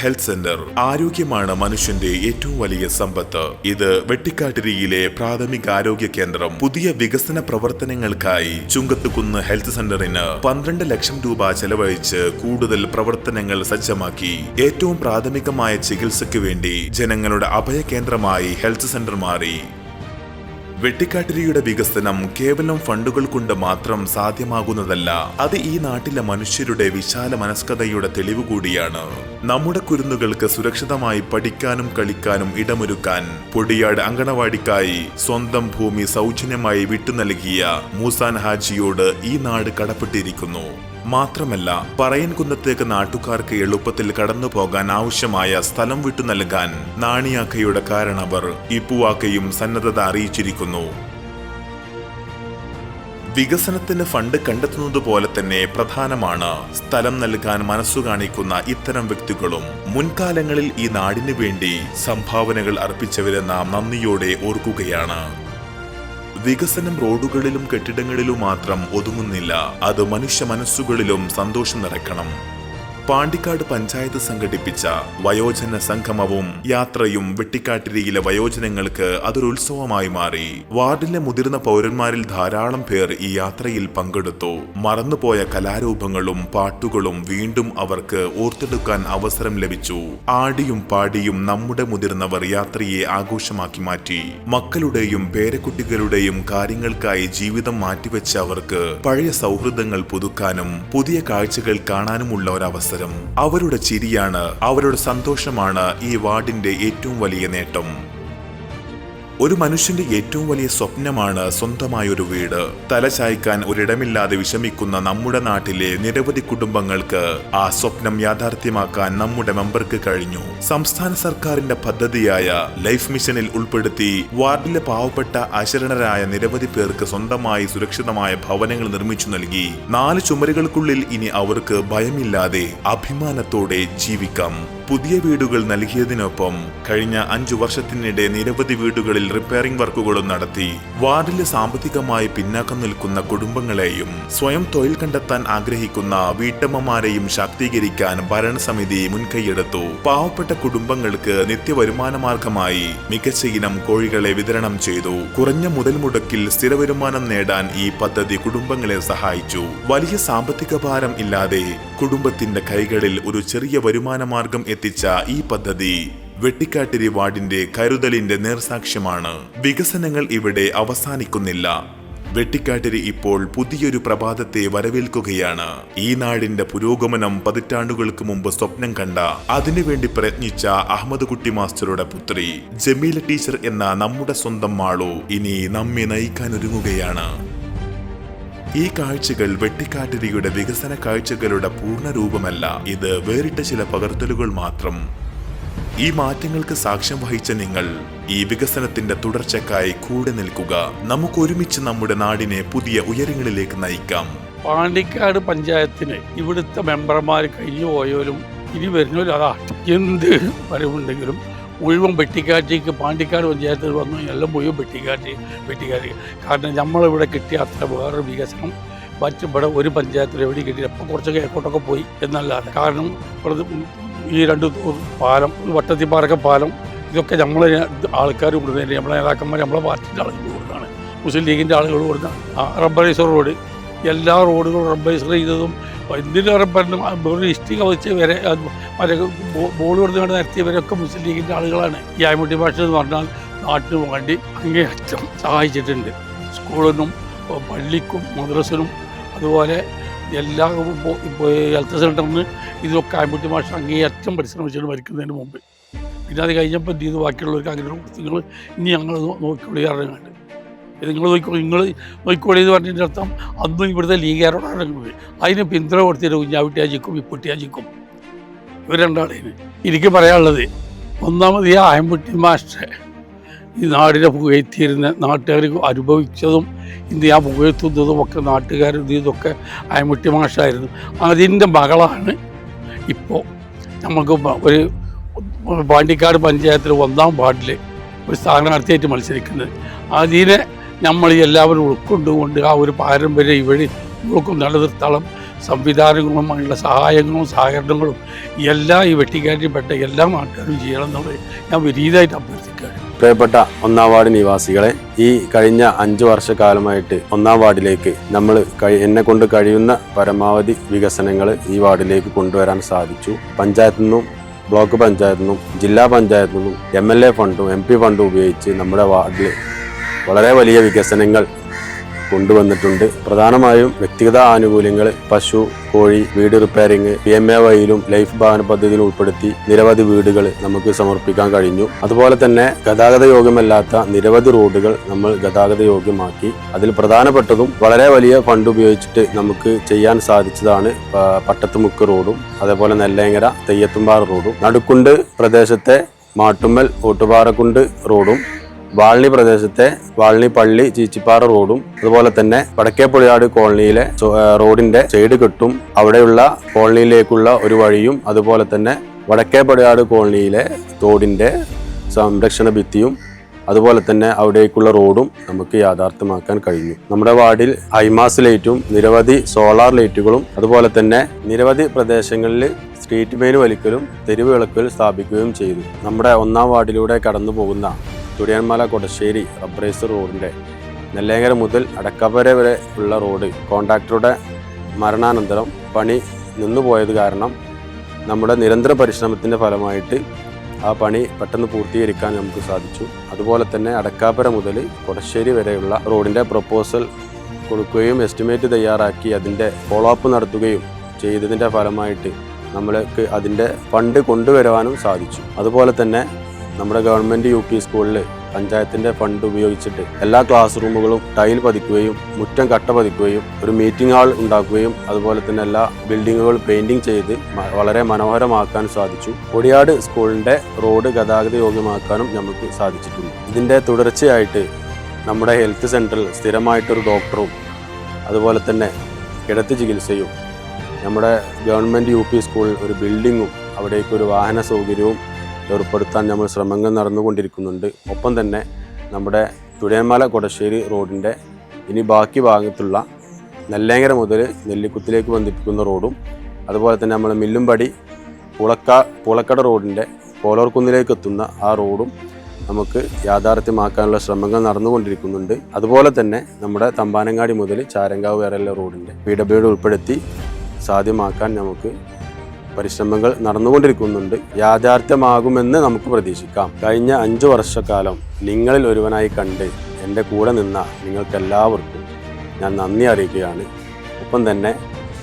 Health centre. ആരോഗ്യമാണ് മനുഷ്യന്റെ ഏറ്റവും വലിയ സമ്പത്ത്. ഇത് വെട്ടിക്കാട്ടിരിയിലെ പ്രാഥമിക ആരോഗ്യ കേന്ദ്രം പുതിയ വികസന പ്രവർത്തനങ്ങൾക്കായി ചുങ്കത്തുകുന്ന് ഹെൽത്ത് സെന്ററിന് പന്ത്രണ്ട് ലക്ഷം രൂപ ചെലവഴിച്ച് കൂടുതൽ പ്രവർത്തനങ്ങൾ സജ്ജമാക്കി. ഏറ്റവും പ്രാഥമികമായ ചികിത്സയ്ക്ക് വേണ്ടി ജനങ്ങളുടെ അഭയ കേന്ദ്രമായി ഹെൽത്ത് സെന്റർ മാറി. വെട്ടിക്കാട്ടിരിയുടെ വികസനം കേവലം ഫണ്ടുകൾ കൊണ്ട് മാത്രം സാധ്യമാകുന്നതല്ല. അത് ഈ നാട്ടിലെ മനുഷ്യരുടെ വിശാല മനസ്കതയുടെ തെളിവ് കൂടിയാണ്. നമ്മുടെ കുരുന്നുകൾക്ക് സുരക്ഷിതമായി പഠിക്കാനും കളിക്കാനും ഇടമൊരുക്കാൻ പൊടിയാട് അങ്കണവാടിക്കായി സ്വന്തം ഭൂമി സൗജന്യമായി വിട്ടു നൽകിയ മൂസാൻ ഹാജിയോട് ഈ നാട് കടപ്പെട്ടിരിക്കുന്നു. മാത്രമല്ല പറയൻകുന്നത്തേക്ക് നാട്ടുകാർക്ക് എളുപ്പത്തിൽ കടന്നു പോകാൻ ആവശ്യമായ സ്ഥലം വിട്ടു നൽകാൻ നാണിയാക്കയുടെ കാരണവർ ഇപ്പുവാക്കയും സന്നദ്ധത അറിയിച്ചിരിക്കുന്നു. വികസനത്തിന് ഫണ്ട് കണ്ടെത്തുന്നത് പോലെ തന്നെ പ്രധാനമാണ് സ്ഥലം നൽകാൻ മനസ്സു കാണിക്കുന്ന ഇത്തരം വ്യക്തികളും. മുൻകാലങ്ങളിൽ ഈ നാടിനു വേണ്ടി സംഭാവനകൾ അർപ്പിച്ചവരെ നാം നന്ദിയോടെ ഓർക്കുകയാണ്. വികസനം റോഡുകളിലും കെട്ടിടങ്ങളിലും മാത്രം ഒതുങ്ങുന്നില്ല. അത് മനുഷ്യ മനസ്സുകളിലും സന്തോഷം നിറയ്ക്കണം. പാണ്ടിക്കാട് പഞ്ചായത്ത് സംഘടിപ്പിച്ച വയോജന സംഗമവും യാത്രയും വെട്ടിക്കാട്ടിരിയിലെ വയോജനങ്ങൾക്ക് അതൊരു ഉത്സവമായി മാറി. വാർഡിലെ മുതിർന്ന പൗരന്മാരിൽ ധാരാളം പേർ ഈ യാത്രയിൽ പങ്കെടുത്തു. മറന്നുപോയ കലാരൂപങ്ങളും പാട്ടുകളും വീണ്ടും അവർക്ക് ഓർത്തെടുക്കാൻ അവസരം ലഭിച്ചു. ആടിയും പാടിയും നമ്മുടെ മുതിർന്നവർ യാത്രയെ ആഘോഷമാക്കി മാറ്റി. മക്കളുടെയും പേരക്കുട്ടികളുടെയും കാര്യങ്ങൾക്കായി ജീവിതം മാറ്റിവെച്ച അവർക്ക് പഴയ സൗഹൃദങ്ങൾ പുതുക്കാനും പുതിയ കാഴ്ചകൾ കാണാനുമുള്ള ഒരവസരം അവരുടെ ചിരിയാണ് അവരുടെ സന്തോഷമാണ് ഈ വാർഡിന്റെ ഏറ്റവും വലിയ നേട്ടം. ഒരു മനുഷ്യന്റെ ഏറ്റവും വലിയ സ്വപ്നമാണ് സ്വന്തമായൊരു വീട്. തലചായ്ക്കാൻ ഒരിടമില്ലാതെ വിഷമിക്കുന്ന നമ്മുടെ നാട്ടിലെ നിരവധി കുടുംബങ്ങൾക്ക് ആ സ്വപ്നം യാഥാർത്ഥ്യമാക്കാൻ നമ്മുടെ മെമ്പർക്ക് കഴിഞ്ഞു. സംസ്ഥാന സർക്കാരിന്റെ പദ്ധതിയായ ലൈഫ് മിഷനിൽ ഉൾപ്പെടുത്തി വാർഡിലെ പാവപ്പെട്ട അശരണരായ നിരവധി പേർക്ക് സ്വന്തമായി സുരക്ഷിതമായ ഭവനങ്ങൾ നിർമ്മിച്ചു നൽകി. നാല് ചുമരുകൾക്കുള്ളിൽ ഇനി അവർക്ക് ഭയമില്ലാതെ അഭിമാനത്തോടെ ജീവിക്കാം. പുതിയ വീടുകൾ നൽകിയതിനൊപ്പം കഴിഞ്ഞ അഞ്ചു വർഷത്തിനിടെ നിരവധി വീടുകളിൽ റിപ്പയറിംഗ് വർക്കുകളും നടത്തി. വാർഡിലെ സാമ്പത്തികമായി പിന്നാക്കം നിൽക്കുന്ന കുടുംബങ്ങളെയും സ്വയം തൊഴിൽ കണ്ടെത്താൻ ആഗ്രഹിക്കുന്ന വീട്ടമ്മമാരെയും ശാക്തീകരിക്കാൻ ഭരണസമിതി മുൻകൈയെടുത്തു. പാവപ്പെട്ട കുടുംബങ്ങൾക്ക് നിത്യവരുമാന മാർഗമായി മികച്ച ഇനം കോഴികളെ വിതരണം ചെയ്തു. കുറഞ്ഞ മുതൽ മുടക്കിൽ സ്ഥിരവരുമാനം നേടാൻ ഈ പദ്ധതി കുടുംബങ്ങളെ സഹായിച്ചു. വലിയ സാമ്പത്തിക ഭാരം ഇല്ലാതെ കുടുംബത്തിന്റെ കൈകളിൽ ഒരു ചെറിയ വരുമാന മാർഗം എത്തിച്ച ഈ പദ്ധതി വെട്ടിക്കാട്ടിരി വാർഡിന്റെ കരുതലിന്റെ നേർസാക്ഷ്യമാണ്. വികസനങ്ങൾ ഇവിടെ അവസാനിക്കുന്നില്ല. വെട്ടിക്കാട്ടിരി ഇപ്പോൾ പുതിയൊരു പ്രഭാതത്തെ വരവേൽക്കുകയാണ്. ഈ നാടിന്റെ പുരോഗമനം പതിറ്റാണ്ടുകൾക്ക് മുമ്പ് സ്വപ്നം കണ്ട അതിനുവേണ്ടി പ്രയത്നിച്ച അഹമ്മദ് കുട്ടി മാസ്റ്ററുടെ പുത്രി ജമീല ടീച്ചർ എന്ന നമ്മുടെ സ്വന്തം മാളു ഇനി നമ്മെ നയിക്കാൻ ഒരുങ്ങുകയാണ്. ഈ കാഴ്ചകൾ വെട്ടിക്കാട്ടിരിയുടെ വികസന കാഴ്ചകളുടെ പൂർണ രൂപമല്ല. ഇത് വേറിട്ട ചില പകർത്തലുകൾ മാത്രം. ഈ മാറ്റങ്ങൾക്ക് സാക്ഷ്യം വഹിച്ച നിങ്ങൾ ഈ വികസനത്തിന്റെ തുടർച്ചക്കായി കൂടെ നിൽക്കുക. നമുക്ക് ഒരുമിച്ച് നമ്മുടെ നാടിനെ പുതിയ ഉയരങ്ങളിലേക്ക് നയിക്കാം. പാണ്ടിക്കാട് പഞ്ചായത്തിന് ഇവിടുത്തെ മെമ്പർമാർ കഴിഞ്ഞു പോയവരും ഇനി വരുന്നവരും അതാ. എന്ത് വരവുണ്ടെങ്കിലും മുഴുവൻ വെട്ടിക്കാറ്റേക്ക് പാണ്ടിക്കാട് പഞ്ചായത്തിൽ വന്നു എല്ലാം മുഴുവൻ വെട്ടിക്കാറ്റ് വെട്ടിക്കാറ്റ്. കാരണം നമ്മളിവിടെ കിട്ടിയ അത്ര വേറൊരു വികസനം മറ്റ് ഇവിടെ ഒരു പഞ്ചായത്തിൽ എവിടെ കിട്ടിയില്ല. അപ്പോൾ കുറച്ച് കേക്കോട്ടൊക്കെ പോയി എന്നല്ലാതെ. കാരണം ഇവിടെ ഈ രണ്ട് പാലം വട്ടത്തിപ്പാറക്ക പാലം ഇതൊക്കെ നമ്മൾ ആൾക്കാർ കൊടുക്കുന്നതിന് നമ്മളെ നേതാക്കന്മാർ നമ്മളെ പാർട്ടിന്റെ ആളുകൾ കൊടുക്കുകയാണ്. മുസ്ലിം ലീഗിന്റെ ആളുകൾ കൊടുക്കുന്ന റബ്ബറൈസർ റോഡ് എല്ലാ റോഡുകളും റബ്ബറൈസർ ചെയ്തതും എന്തിനു പറഞ്ഞു ഒരു ഇഷ്ടിക വെച്ച് വരെ മറ്റേ ബോൾ കൊടുത്ത് കൊണ്ട് മുസ്ലിം ലീഗിന്റെ ആളുകളാണ്. ഈ ആയ്മുട്ടി ഭാഷ എന്ന് പറഞ്ഞാൽ നാട്ടിന് വേണ്ടി അങ്ങേയറ്റം സഹായിച്ചിട്ടുണ്ട്. സ്കൂളിനും പള്ളിക്കും മദ്രസിനും അതുപോലെ എല്ലാ ഹെൽത്ത് സെന്ററിന് ഇതൊക്കെ ആയ്മുട്ടി ഭാഷ അങ്ങേയറ്റം പരിശ്രമിച്ചിട്ട് മരിക്കുന്നതിന് മുമ്പ്. പിന്നെ അത് കഴിഞ്ഞപ്പോൾ എന്ത് ചെയ്തു? ബാക്കിയുള്ളവർക്ക് അങ്ങനെ കൊടുത്തു നിങ്ങൾ ഇനി ഞങ്ങൾ നോക്കിക്കൊള്ളി അറിയാണ്ട് ഇത് നിങ്ങൾ നോക്കിക്കോ നിങ്ങൾ നോക്കിക്കോളി എന്ന് പറഞ്ഞതിന്റെ അർത്ഥം അന്നും ഇവിടുത്തെ ലീഗുകാരോടാണ് ഇറങ്ങുന്നത് അതിന് പിന്തുണ കൊടുത്തിട്ട് കുഞ്ഞാവിട്ടിയാജിക്കും ഇപ്പുട്ടിയാജിക്കും. ഇവർ രണ്ടാളേന് എനിക്ക് പറയാനുള്ളത് ഒന്നാമത് ഈ ആയമ്പുട്ടി മാസ്റ്റർ ഈ നാടിനെ പുകഴ്ത്തിയിരുന്ന നാട്ടുകാർ അനുഭവിച്ചതും ഇന്ന് ആ പുകഴ്ത്തുന്നതും ഒക്കെ നാട്ടുകാർ ഇത് ഇതൊക്കെ ആയമ്പുട്ടി മാഷായിരുന്നു. അതിന്റെ മകളാണ് ഇപ്പോൾ നമുക്ക് ഒരു പാണ്ടിക്കാട് പഞ്ചായത്തിൽ ഒന്നാം വാർഡിൽ ഒരു സ്ഥാനാർത്ഥിയായിട്ട് മത്സരിക്കുന്നത്. അതിനെ നമ്മൾ എല്ലാവരും ഉൾക്കൊണ്ടുകൊണ്ട് ആ ഒരു പാരമ്പര്യം ഇവഴി ഉൾക്കും നിലനിർത്തളം സംവിധാനങ്ങളുമായുള്ള സഹായങ്ങളും സഹകരണങ്ങളും എല്ലാം ഈ വെട്ടിക്കാറ്റിൽപ്പെട്ട എല്ലാ നാട്ടുകാരും ചെയ്യണം എന്നുള്ളത് ഞാൻ വിരീതമായിട്ട് അഭ്യർത്ഥിക്കുകയാണ്. പ്രിയപ്പെട്ട ഒന്നാം വാർഡ് നിവാസികളെ ഈ കഴിഞ്ഞ അഞ്ചു വർഷക്കാലമായിട്ട് ഒന്നാം വാർഡിലേക്ക് നമ്മൾ എന്നെ കൊണ്ട് കഴിയുന്ന പരമാവധി വികസനങ്ങൾ ഈ വാർഡിലേക്ക് കൊണ്ടുവരാൻ സാധിച്ചു. പഞ്ചായത്തു നിന്നും ബ്ലോക്ക് പഞ്ചായത്തു നിന്നും ജില്ലാ പഞ്ചായത്തു നിന്നും എം എൽ എ ഫണ്ടും എം പി ഫണ്ടും ഉപയോഗിച്ച് നമ്മുടെ വാർഡിൽ വളരെ വലിയ വികസനങ്ങൾ കൊണ്ടുവന്നിട്ടുണ്ട്. പ്രധാനമായും വ്യക്തിഗത ആനുകൂല്യങ്ങൾ പശു കോഴി വീട് റിപ്പയറിംഗ് പി എം എ വൈയിലും ലൈഫ് ഭവന പദ്ധതിയിലും ഉൾപ്പെടുത്തി നിരവധി വീടുകൾ നമുക്ക് സമർപ്പിക്കാൻ കഴിഞ്ഞു. അതുപോലെ തന്നെ ഗതാഗത യോഗ്യമല്ലാത്ത നിരവധി റോഡുകൾ നമ്മൾ ഗതാഗത യോഗ്യമാക്കി. അതിൽ പ്രധാനപ്പെട്ടതും വളരെ വലിയ ഫണ്ട് ഉപയോഗിച്ചിട്ട് നമുക്ക് ചെയ്യാൻ സാധിച്ചതാണ് പട്ടത്തുമുക്ക് റോഡും അതേപോലെ നെല്ലേങ്ങര തെയ്യത്തുംപാറ റോഡും. നടുക്കുണ്ട് പ്രദേശത്തെ മാട്ടുമ്മൽ ഓട്ടുപാറക്കുണ്ട് റോഡും. വാൾണി പ്രദേശത്തെ വാളി പള്ളി ചീച്ചിപ്പാറ റോഡും അതുപോലെ തന്നെ വടക്കേപ്പുഴയാട് കോളനിയിലെ റോഡിന്റെ സൈഡ് കെട്ടും അവിടെയുള്ള കോളനിയിലേക്കുള്ള ഒരു വഴിയും അതുപോലെ തന്നെ വടക്കേപ്പുഴയാട് കോളനിയിലെ തോടിന്റെ സംരക്ഷണ ഭിത്തിയും അതുപോലെ തന്നെ അവിടേക്കുള്ള റോഡും നമുക്ക് യാഥാർത്ഥ്യമാക്കാൻ കഴിഞ്ഞു. നമ്മുടെ വാർഡിൽ ഐമാസ് ലൈറ്റും നിരവധി സോളാർ ലൈറ്റുകളും അതുപോലെ തന്നെ നിരവധി പ്രദേശങ്ങളിൽ സ്ട്രീറ്റ് മെയിൻ വലിക്കലും തെരുവ് സ്ഥാപിക്കുകയും ചെയ്തു. നമ്മുടെ ഒന്നാം വാർഡിലൂടെ കടന്നു പോകുന്ന തുടിയന്മല കൊടശ്ശേരി റബ്ബറൈസർ റോഡിന്റെ നെല്ലേങ്കര മുതൽ അടക്കപ്പര വരെ ഉള്ള റോഡ് കോൺട്രാക്ടറുടെ മരണാനന്തരം പണി നിന്നുപോയത് കാരണം നമ്മുടെ നിരന്തര പരിശ്രമത്തിന്റെ ഫലമായിട്ട് ആ പണി പെട്ടെന്ന് പൂർത്തീകരിക്കാൻ നമുക്ക് സാധിച്ചു. അതുപോലെ തന്നെ അടക്കാപ്പുര മുതൽ കൊടശ്ശേരി വരെയുള്ള റോഡിന്റെ പ്രപ്പോസൽ കൊടുക്കുകയും എസ്റ്റിമേറ്റ് തയ്യാറാക്കി അതിന്റെ ഫോളോ അപ്പ് നടത്തുകയും ചെയ്തതിന്റെ ഫലമായിട്ട് നമ്മൾക്ക് അതിന്റെ ഫണ്ട് കൊണ്ടുവരുവാനും സാധിച്ചു. അതുപോലെ തന്നെ നമ്മുടെ ഗവൺമെന്റ് യു പി സ്കൂളിൽ പഞ്ചായത്തിന്റെ ഫണ്ട് ഉപയോഗിച്ചിട്ട് എല്ലാ ക്ലാസ് റൂമുകളും ടൈൽ പതിക്കുകയും മുറ്റം കട്ട പതിക്കുകയും ഒരു മീറ്റിംഗ് ഹാൾ ഉണ്ടാക്കുകയും അതുപോലെ തന്നെ എല്ലാ ബിൽഡിങ്ങുകളും പെയിന്റിംഗ് ചെയ്ത് വളരെ മനോഹരമാക്കാൻ സാധിച്ചു. കൊടിയാട് സ്കൂളിന്റെ റോഡ് ഗതാഗത യോഗ്യമാക്കാനും നമുക്ക് സാധിച്ചിട്ടുണ്ട്. ഇതിന്റെ തുടർച്ചയായിട്ട് നമ്മുടെ ഹെൽത്ത് സെന്ററിൽ സ്ഥിരമായിട്ടൊരു ഡോക്ടറും അതുപോലെ തന്നെ കിടത്തി ചികിത്സയും നമ്മുടെ ഗവൺമെന്റ് യു പി സ്കൂളിൽ ഒരു ബിൽഡിങ്ങും അവിടേക്ക് ഒരു വാഹന സൗകര്യവും ഏർപ്പെടുത്താൻ നമ്മൾ ശ്രമങ്ങൾ നടന്നുകൊണ്ടിരിക്കുന്നുണ്ട്. ഒപ്പം തന്നെ നമ്മുടെ തുഴയന്മല കൊടശ്ശേരി റോഡിന്റെ ഇനി ബാക്കി ഭാഗത്തുള്ള നെല്ലേങ്കര മുതൽ നെല്ലിക്കുത്തിലേക്ക് ബന്ധിപ്പിക്കുന്ന റോഡും അതുപോലെ തന്നെ നമ്മൾ മില്ലുംപടി പുളക്ക പുളക്കട റോഡിന്റെ പോലോർക്കുന്നിലേക്ക് എത്തുന്ന ആ റോഡും നമുക്ക് യാഥാർത്ഥ്യമാക്കാനുള്ള ശ്രമങ്ങൾ നടന്നുകൊണ്ടിരിക്കുന്നുണ്ട്. അതുപോലെ തന്നെ നമ്മുടെ തമ്പാനങ്ങാടി മുതൽ ചാരങ്കാവ് വരെയുള്ള റോഡിന്റെ പി ഡബ്ല്യുഡ് ഉൾപ്പെടുത്തി സാധ്യമാക്കാൻ നമുക്ക് പരിശ്രമങ്ങൾ നടന്നുകൊണ്ടിരിക്കുന്നുണ്ട്. യാഥാർത്ഥ്യമാകുമെന്ന് നമുക്ക് പ്രതീക്ഷിക്കാം. കഴിഞ്ഞ അഞ്ചു വർഷക്കാലം നിങ്ങളിൽ ഒരുവനായി കണ്ട് എന്റെ കൂടെ നിന്ന നിങ്ങൾക്കെല്ലാവർക്കും ഞാൻ നന്ദി അറിയിക്കുകയാണ്. ഒപ്പം തന്നെ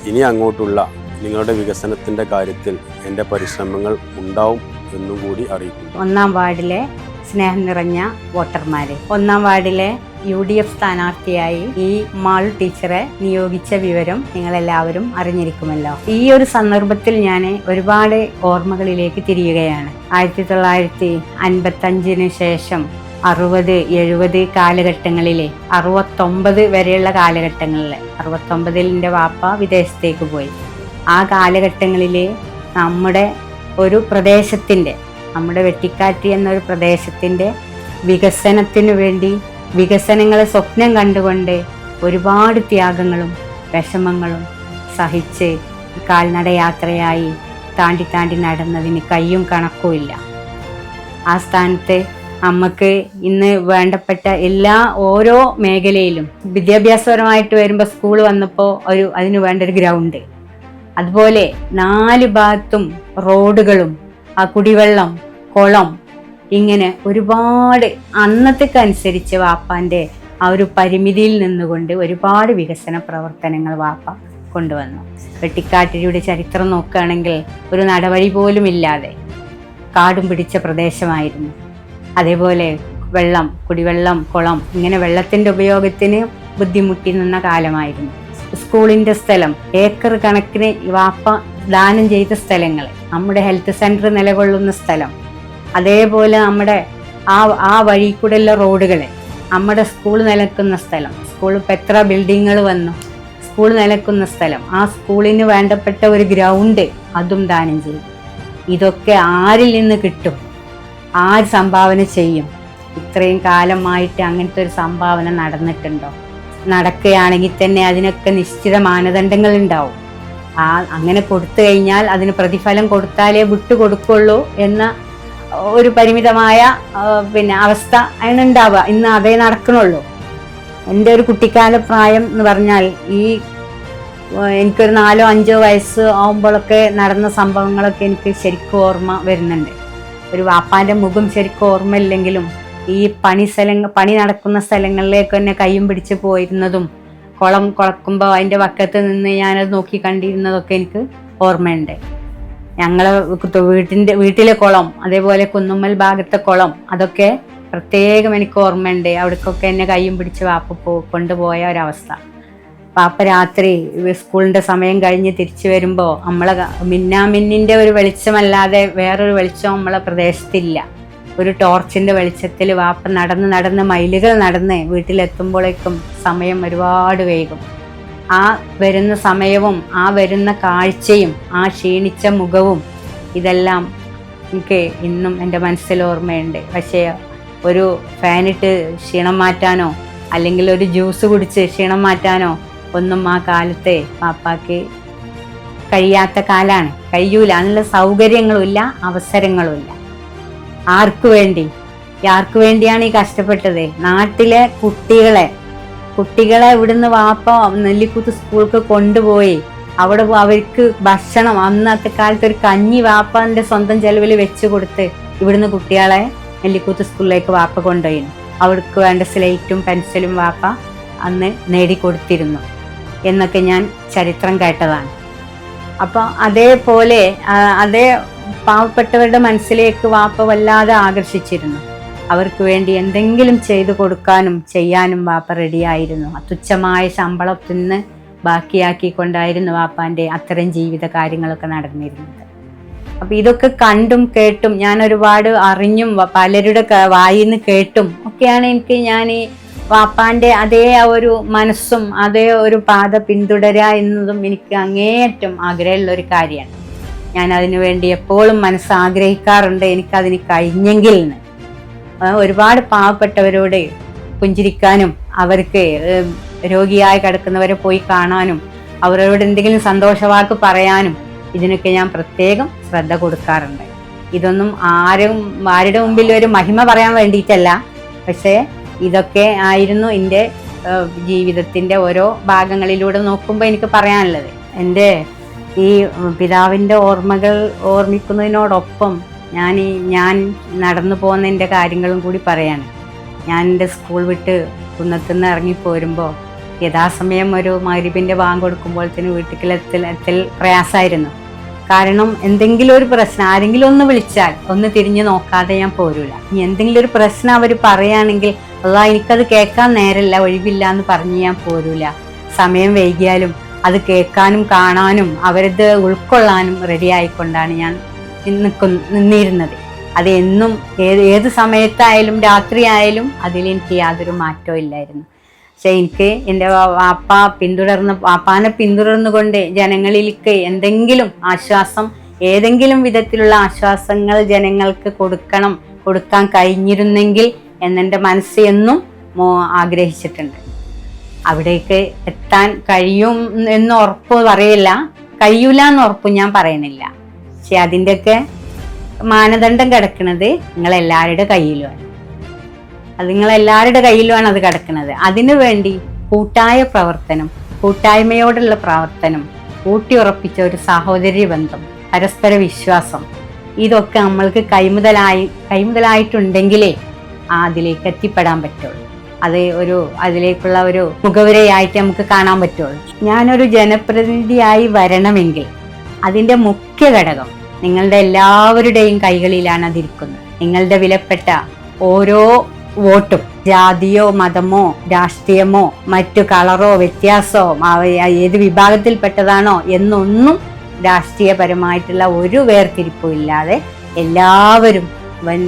ഇനി അങ്ങോട്ടുള്ള നിങ്ങളുടെ വികസനത്തിന്റെ കാര്യത്തിൽ എന്റെ പരിശ്രമങ്ങൾ ഉണ്ടാവും എന്നും കൂടി അറിയിക്കും ഒന്നാം വാർഡിലെ സ്നേഹം നിറഞ്ഞ വോട്ടർമാരെ ഒന്നാം വാർഡിലെ യു ഡി എഫ് സ്ഥാനാർത്ഥിയായി ഈ മാൾ ടീച്ചറെ നിയോഗിച്ച വിവരം നിങ്ങൾ എല്ലാവരും അറിഞ്ഞിരിക്കുമല്ലോ. ഈ ഒരു സന്ദർഭത്തിൽ ഞാൻ ഒരുപാട് ഓർമ്മകളിലേക്ക് തിരിയുകയാണ്. ആയിരത്തി തൊള്ളായിരത്തി അൻപത്തഞ്ചിന് ശേഷം അറുപത് എഴുപത് കാലഘട്ടങ്ങളിലെ അറുപത്തൊമ്പത് വരെയുള്ള കാലഘട്ടങ്ങളിൽ അറുപത്തൊമ്പതിൽ എന്റെ വാപ്പ വിദേശത്തേക്ക് പോയി. ആ കാലഘട്ടങ്ങളിൽ നമ്മുടെ ഒരു പ്രദേശത്തിന്റെ നമ്മുടെ വെട്ടിക്കാറ്റ് എന്നൊരു പ്രദേശത്തിന്റെ വികസനത്തിനു വേണ്ടി വികസനങ്ങളെ സ്വപ്നം കണ്ടുകൊണ്ട് ഒരുപാട് ത്യാഗങ്ങളും വിഷമങ്ങളും സഹിച്ച് കാൽനടയാത്രയായി താണ്ടി താണ്ടി നടന്നതിന് കയ്യും കണക്കുമില്ല ആ സ്ഥാനത്ത് അമ്മയ്ക്ക് ഇന്ന് വേണ്ടപ്പെട്ട എല്ലാ ഓരോ മേഖലയിലും വിദ്യാഭ്യാസപരമായിട്ട് വരുമ്പോൾ സ്കൂൾ വന്നപ്പോൾ ഒരു അതിന് വേണ്ട ഒരു ഗ്രൗണ്ട്. അതുപോലെ നാല് ഭാഗത്തും റോഡുകളും ആ കുടിവെള്ളം കുളം ഇങ്ങനെ ഒരുപാട് അന്നത്തേക്കനുസരിച്ച് വാപ്പാന്റെ ആ ഒരു പരിമിതിയിൽ നിന്നുകൊണ്ട് ഒരുപാട് വികസന പ്രവർത്തനങ്ങൾ വാപ്പ കൊണ്ടുവന്നു. വെട്ടിക്കാട്ടിരിയുടെ ചരിത്രം നോക്കുകയാണെങ്കിൽ ഒരു നടവഴി പോലും ഇല്ലാതെ കാടും പിടിച്ച പ്രദേശമായിരുന്നു. അതേപോലെ വെള്ളം കുടിവെള്ളം കുളം ഇങ്ങനെ വെള്ളത്തിന്റെ ഉപയോഗത്തിന് ബുദ്ധിമുട്ടി നിന്ന കാലമായിരുന്നു. സ്കൂളിന്റെ സ്ഥലം ഏക്കർ കണക്കിന് വാപ്പ ദാനം ചെയ്ത സ്ഥലങ്ങൾ നമ്മുടെ ഹെൽത്ത് സെന്റർ നിലകൊള്ളുന്ന സ്ഥലം അതേപോലെ നമ്മുടെ ആ ആ വഴി കൂടെയുള്ള റോഡുകൾ നമ്മുടെ സ്കൂൾ നിലക്കുന്ന സ്ഥലം സ്കൂൾ ഇപ്പം എത്ര ബിൽഡിങ്ങുകൾ വന്നു സ്കൂൾ നിലക്കുന്ന സ്ഥലം ആ സ്കൂളിന് വേണ്ടപ്പെട്ട ഒരു ഗ്രൗണ്ട് അതും ദാനം ചെയ്യും. ഇതൊക്കെ ആരിൽ നിന്ന് കിട്ടും? ആര് സംഭാവന ചെയ്യും? ഇത്രയും കാലമായിട്ട് അങ്ങനത്തെ ഒരു സംഭാവന നടന്നിട്ടുണ്ടോ? നടക്കുകയാണെങ്കിൽ തന്നെ അതിനൊക്കെ നിശ്ചിത മാനദണ്ഡങ്ങൾ ഉണ്ടാവും. ആ അങ്ങനെ കൊടുത്തു കഴിഞ്ഞാൽ അതിന് പ്രതിഫലം കൊടുത്താലേ വിട്ടു കൊടുക്കുള്ളൂ എന്ന ഒരു പരിമിതമായ പിന്നെ അവസ്ഥ അതിന് ഉണ്ടാവുക ഇന്ന് അതേ നടക്കണുള്ളൂ. എന്റെ ഒരു കുട്ടിക്കാല പ്രായം എന്ന് പറഞ്ഞാൽ ഈ എനിക്കൊരു നാലോ അഞ്ചോ വയസ്സ് ആകുമ്പോഴൊക്കെ നടന്ന സംഭവങ്ങളൊക്കെ എനിക്ക് ശരിക്കും ഓർമ്മ വരുന്നുണ്ട്. ഒരു വാപ്പാന്റെ മുഖം ശരിക്കും ഓർമ്മയില്ലെങ്കിലും ഈ പണി സ്ഥലങ്ങൾ പണി നടക്കുന്ന സ്ഥലങ്ങളിലേക്ക് തന്നെ കയ്യും പിടിച്ച് പോയിരുന്നതും കുളം കുളക്കുമ്പോൾ അതിന്റെ വക്കത്ത് നിന്ന് ഞാനത് നോക്കി കണ്ടിരുന്നതൊക്കെ എനിക്ക് ഓർമ്മയുണ്ട്. ഞങ്ങളെ വീട്ടിന്റെ വീട്ടിലെ കുളം അതേപോലെ കുന്നുമ്മൽ ഭാഗത്തെ കുളം അതൊക്കെ പ്രത്യേകം എനിക്ക് ഓർമ്മയുണ്ട്. അവിടേക്കൊക്കെ എന്നെ കയ്യും പിടിച്ച് വാപ്പ പോ കൊണ്ടുപോയ ഒരവസ്ഥ. പാപ്പ രാത്രി സ്കൂളിന്റെ സമയം കഴിഞ്ഞ് തിരിച്ചു വരുമ്പോൾ നമ്മളെ മിന്നാമിന്നിന്റെ ഒരു വെളിച്ചമല്ലാതെ വേറൊരു വെളിച്ചം നമ്മളെ പ്രദേശത്തില്ല. ഒരു ടോർച്ചിന്റെ വെളിച്ചത്തിൽ വാപ്പ നടന്ന് നടന്ന് മൈലുകൾ നടന്ന് വീട്ടിലെത്തുമ്പോഴേക്കും സമയം ഒരുപാട് വൈകും. ആ വരുന്ന സമയവും ആ വരുന്ന കാഴ്ചയും ആ ക്ഷീണിച്ച മുഖവും ഇതെല്ലാം എനിക്ക് ഇന്നും എന്റെ മനസ്സിൽ ഓർമ്മയുണ്ട്. പക്ഷേ ഒരു ഫാനിട്ട് ക്ഷീണം മാറ്റാനോ അല്ലെങ്കിൽ ഒരു ജ്യൂസ് കുടിച്ച് ക്ഷീണം മാറ്റാനോ ഒന്നും ആ കാലത്തെ പാപ്പാക്ക് കഴിയാത്ത കാലാണ്. കഴിയൂല. അതിനുള്ള സൗകര്യങ്ങളുമില്ല അവസരങ്ങളുമില്ല. ആർക്കു വേണ്ടി? ആർക്കു വേണ്ടിയാണ് ഈ കഷ്ടപ്പെട്ടത്? നാട്ടിലെ കുട്ടികളെ കുട്ടികളെ ഇവിടുന്ന് വാപ്പ നെല്ലിക്കുത്ത് സ്കൂൾക്ക് കൊണ്ടുപോയി. അവിടെ അവർക്ക് ഭക്ഷണം. അന്നത്തെ കാലത്ത് ഒരു കഞ്ഞി വാപ്പാന്റെ സ്വന്തം ചെലവിൽ വെച്ചു കൊടുത്ത് ഇവിടുന്ന് കുട്ടികളെ നെല്ലിക്കുത്ത് സ്കൂളിലേക്ക് വാപ്പ കൊണ്ടുപോയി. അവർക്ക് വേണ്ട സ്ലേറ്റും പെൻസിലും വാപ്പ അന്ന് നേടിക്കൊടുത്തിരുന്നു എന്നൊക്കെ ഞാൻ ചരിത്രം കേട്ടതാണ്. അപ്പോൾ അതേപോലെ അതേ പാവപ്പെട്ടവരുടെ മനസ്സിലേക്ക് വാപ്പ വല്ലാതെ ആകർഷിച്ചിരുന്നു. അവർക്ക് വേണ്ടി എന്തെങ്കിലും ചെയ്തു കൊടുക്കാനും ചെയ്യാനും വാപ്പ റെഡിയായിരുന്നു. തുച്ഛമായ നിന്ന് ബാക്കിയാക്കിക്കൊണ്ടായിരുന്നു വാപ്പാന്റെ അത്തരം ജീവിത കാര്യങ്ങളൊക്കെ നടന്നിരുന്നത്. അപ്പൊ ഇതൊക്കെ കണ്ടും കേട്ടും ഞാൻ ഒരുപാട് അറിഞ്ഞും പലരുടെ വായിൽ നിന്ന് കേട്ടും ഒക്കെയാണ് എനിക്ക് ഞാൻ ഈ വാപ്പാന്റെ അതേ ഒരു മനസ്സും അതേ ഒരു പാത പിന്തുടരുക എന്നതും എനിക്ക് അങ്ങേയറ്റം ആഗ്രഹമുള്ള ഒരു കാര്യമാണ്. ഞാൻ അതിനു വേണ്ടി എപ്പോഴും മനസ്സാഗ്രഹിക്കാറുണ്ട് എനിക്കതിന് കഴിഞ്ഞെങ്കിൽ എന്ന്. ഒരുപാട് പാവപ്പെട്ടവരോട് പുഞ്ചിരിക്കാനും അവർക്ക് രോഗിയായി കിടക്കുന്നവരെ പോയി കാണാനും അവരോട് എന്തെങ്കിലും സന്തോഷവാക്ക് പറയാനും ഇതിനൊക്കെ ഞാൻ പ്രത്യേകം ശ്രദ്ധ കൊടുക്കാറുണ്ട്. ഇതൊന്നും ആരും ആരുടെ മുമ്പിൽ ഒരു മഹിമ പറയാൻ വേണ്ടിയിട്ടല്ല. പക്ഷേ ഇതൊക്കെ ആയിരുന്നു എന്റെ ജീവിതത്തിന്റെ ഓരോ ഭാഗങ്ങളിലൂടെ നോക്കുമ്പോൾ എനിക്ക് പറയാനുള്ളത്. എന്റെ ഈ പിതാവിന്റെ ഓർമ്മകൾ ഓർമ്മിക്കുന്നതിനോടൊപ്പം ഞാൻ ഞാൻ നടന്നു പോകുന്നതിന്റെ കാര്യങ്ങളും കൂടി പറയാണ്. ഞാൻ എന്റെ സ്കൂൾ വിട്ട് കുന്നത്തുനിന്ന് ഇറങ്ങി ഇറങ്ങിപ്പോരുമ്പോൾ യഥാസമയം ഒരു മരുവിന്റെ ബാങ്ക് കൊടുക്കുമ്പോൾ തന്നെ വീട്ടിലെത്തിൽ എത്തൽ പ്രയാസമായിരുന്നു. കാരണം എന്തെങ്കിലും ഒരു പ്രശ്നം ആരെങ്കിലും ഒന്ന് വിളിച്ചാൽ ഒന്ന് തിരിഞ്ഞു നോക്കാതെ ഞാൻ പോരൂല. ഇനി എന്തെങ്കിലും ഒരു പ്രശ്നം അവർ പറയുകയാണെങ്കിൽ അതാ എനിക്കത് കേൾക്കാൻ നേരമില്ല ഒഴിവില്ല എന്ന് പറഞ്ഞ് ഞാൻ പോരൂല. സമയം വൈകിയാലും അത് കേൾക്കാനും കാണാനും അവരത് ഉൾക്കൊള്ളാനും റെഡി ആയിക്കൊണ്ടാണ് ഞാൻ നിൽക്കുന്ന നിന്നിരുന്നത്. അത് എന്നും ഏത് ഏത് സമയത്തായാലും രാത്രി ആയാലും അതിൽ എനിക്ക് യാതൊരു മാറ്റവും ഇല്ലായിരുന്നു. പക്ഷെ എനിക്ക് എന്റെ വാപ്പ പിന്തുടർന്ന് വാപ്പാനെ പിന്തുടർന്നുകൊണ്ട് ജനങ്ങളിലേക്ക് എന്തെങ്കിലും ആശ്വാസം ഏതെങ്കിലും വിധത്തിലുള്ള ആശ്വാസങ്ങൾ ജനങ്ങൾക്ക് കൊടുക്കണം കൊടുക്കാൻ കഴിഞ്ഞിരുന്നെങ്കിൽ എന്നെന്റെ മനസ്സ് എന്നും ആഗ്രഹിച്ചിട്ടുണ്ട്. അവിടേക്ക് എത്താൻ കഴിയും എന്ന് ഉറപ്പ് പറയില്ല കഴിയൂല എന്ന് ഉറപ്പ് ഞാൻ പറയണില്ല പക്ഷെ അതിന്റെയൊക്കെ മാനദണ്ഡം കിടക്കുന്നത് നിങ്ങളെല്ലാവരുടെ കയ്യിലുമാണ്. അത് നിങ്ങളെല്ലാവരുടെ കയ്യിലുമാണ് അത് കിടക്കുന്നത് അതിനു വേണ്ടി കൂട്ടായ പ്രവർത്തനം കൂട്ടായ്മയോടുള്ള പ്രവർത്തനം ഊട്ടിയുറപ്പിച്ച ഒരു സാഹോദര്യ ബന്ധം പരസ്പര വിശ്വാസം ഇതൊക്കെ നമ്മൾക്ക് കൈമുതലായി കൈമുതലായിട്ടുണ്ടെങ്കിലേ അതിലേക്ക് എത്തിപ്പെടാൻ പറ്റുള്ളൂ. അത് ഒരു അതിലേക്കുള്ള ഒരു മുഖവുരയായിട്ട് നമുക്ക് കാണാൻ പറ്റുള്ളൂ. ഞാനൊരു ജനപ്രതിനിധിയായി വരണമെങ്കിൽ അതിന്റെ മുഖ്യ ഘടകം നിങ്ങളുടെ എല്ലാവരുടെയും കൈകളിലാണ് അതിരിക്കുന്നത്. നിങ്ങളുടെ വിലപ്പെട്ട ഓരോ വോട്ടും ജാതിയോ മതമോ രാഷ്ട്രീയമോ മറ്റു കളറോ വ്യത്യാസമോ ഏത് വിഭാഗത്തിൽപ്പെട്ടതാണോ എന്നൊന്നും രാഷ്ട്രീയപരമായിട്ടുള്ള ഒരു വേർതിരിപ്പും ഇല്ലാതെ എല്ലാവരും വൻ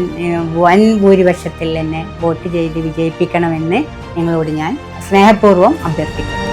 വൻ ഭൂരിപക്ഷത്തിൽ തന്നെ വോട്ട് ചെയ്ത് വിജയിപ്പിക്കണമെന്ന് നിങ്ങളോട് ഞാൻ സ്നേഹപൂർവം അഭ്യർത്ഥിക്കുന്നു.